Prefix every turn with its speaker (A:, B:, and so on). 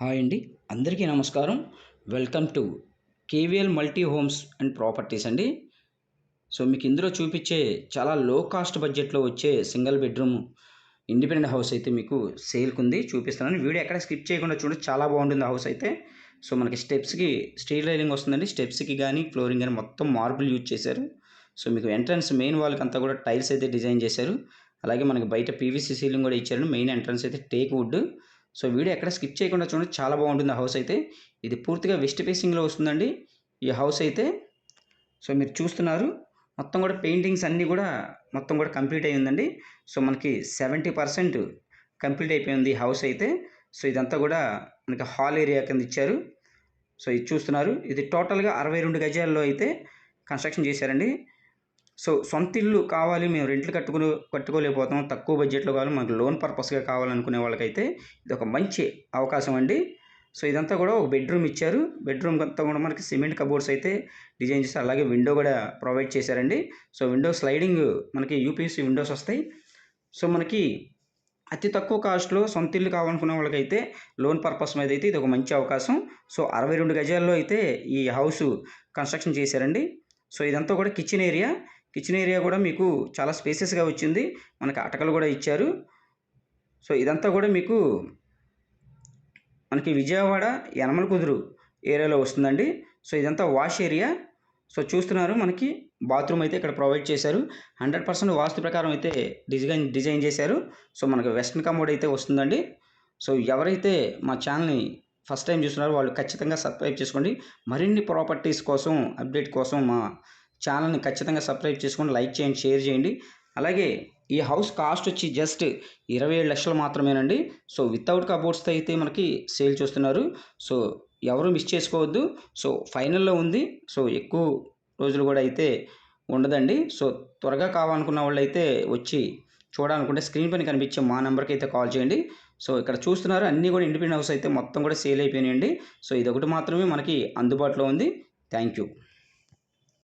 A: Hi అండి. అందరికీ నమస్కారం. Welcome to KVL multi homes and properties అండి. సో మీకు ఇందులో చూపించే చాలా లో కాస్ట్ బడ్జెట్లో వచ్చే సింగిల్ బెడ్రూమ్ ఇండిపెండెంట్ హౌస్ అయితే మీకు సేల్కి ఉంది. చూపిస్తాను వీడియో ఎక్కడ స్కిప్ చేయకుండా చూడండి చాలా బాగుంటుంది హౌస్ అయితే. సో మనకి స్టెప్స్కి స్టీల్ రైలింగ్ వస్తుందండి. స్టెప్స్కి కానీ ఫ్లోరింగ్ కానీ మొత్తం మార్బుల్ యూజ్ చేశారు. సో మీకు ఎంట్రన్స్ మెయిన్ వాళ్ళకి అంతా కూడా టైల్స్ అయితే డిజైన్ చేశారు. అలాగే మనకి బయట పీవీసీ సీలింగ్ కూడా ఇచ్చారు మెయిన్ ఎంట్రన్స్ అయితే టేక్ వుడ్ సో వీడియో ఎక్కడ స్కిప్ చేయకుండా చూడండి. చాలా బాగుంటుంది ఆ హౌస్ అయితే. ఇది పూర్తిగా వెస్ట్ ఫేసింగ్లో వస్తుందండి. ఈ హౌస్ అయితే సో మీరు చూస్తున్నారు. మొత్తం కూడా పెయింటింగ్స్ అన్నీ కూడా మొత్తం కూడా కంప్లీట్ అయ్యిందండి సో మనకి సెవెంటీ పర్సెంట్ కంప్లీట్ అయిపోయింది ఈ హౌస్ అయితే. సో ఇదంతా కూడా మనకి హాల్ ఏరియా కింద ఇచ్చారు. సో ఇది చూస్తున్నారు. ఇది టోటల్గా అరవై రెండు గజాల్లో అయితే కన్స్ట్రక్షన్ చేశారండి. సో సొంత ఇల్లు కావాలి మేము రెంట్లు కట్టుకుని కట్టుకోలేకపోతాం తక్కువ బడ్జెట్లో కావాలి మనకు లోన్ పర్పస్గా కావాలనుకునే వాళ్ళకైతే ఇది ఒక మంచి అవకాశం అండి. సో ఇదంతా కూడా ఒక బెడ్రూమ్ ఇచ్చారు. బెడ్రూమ్ అంతా కూడా మనకి సిమెంట్ కబోర్డ్స్ అయితే డిజైన్ చేస్తారు అలాగే విండో కూడా ప్రొవైడ్ చేశారండి. సో విండో స్లైడింగ్ మనకి యూపీఎస్సీ విండోస్ వస్తాయి. సో మనకి అతి తక్కువ కాస్ట్లో సొంత ఇల్లు కావాలనుకునే వాళ్ళకైతే లోన్ పర్పస్ మీద అయితే ఇది ఒక మంచి అవకాశం. సో అరవై రెండు గజాల్లో అయితే ఈ హౌస్ కన్స్ట్రక్షన్ చేశారండి. సో ఇదంతా కూడా కిచెన్ ఏరియా. కిచెన్ ఏరియా కూడా మీకు చాలా స్పేసెస్గా వచ్చింది. మనకి అటకలు కూడా ఇచ్చారు. సో ఇదంతా కూడా మీకు మనకి విజయవాడ యనమల కుదురు ఏరియాలో వస్తుందండి. సో ఇదంతా వాష్ ఏరియా. సో చూస్తున్నారు మనకి బాత్రూమ్ అయితే ఇక్కడ ప్రొవైడ్ చేశారు. హండ్రెడ్ పర్సెంట్ వాస్తు ప్రకారం అయితే డిజైన్ డిజైన్ చేశారు. సో మనకి వెస్ట్రన్ కమోడ్ అయితే వస్తుందండి. సో ఎవరైతే మా ఛానల్ని ఫస్ట్ టైం చూస్తున్నారో వాళ్ళు ఖచ్చితంగా సబ్స్క్రైబ్ చేసుకోండి. మరిన్ని ప్రాపర్టీస్ కోసం అప్డేట్ కోసం మా ఛానల్ని ఖచ్చితంగా సబ్స్క్రైబ్ చేసుకోండి లైక్ చేయండి షేర్ చేయండి. అలాగే ఈ హౌస్ కాస్ట్ వచ్చి జస్ట్ ఇరవై ఏడు లక్షలు మాత్రమేనండి. సో వితౌట్ కబోర్డ్స్తో అయితే మనకి సేల్ చూస్తున్నారు. సో ఎవరు మిస్ చేసుకోవద్దు. సో ఫైనల్లో ఉంది. సో ఎక్కువ రోజులు కూడా అయితే ఉండదండి. సో త్వరగా కావాలనుకున్న వాళ్ళు అయితే వచ్చి చూడాలనుకుంటే స్క్రీన్ పైన కనిపించే మా నెంబర్కి అయితే కాల్ చేయండి. సో ఇక్కడ చూస్తున్నారు అన్నీ కూడా ఇండిపెండెంట్ హౌస్ అయితే మొత్తం కూడా సేల్ అయిపోయినాయండి. సో ఇదొకటి మాత్రమే మనకి అందుబాటులో ఉంది. Thank you.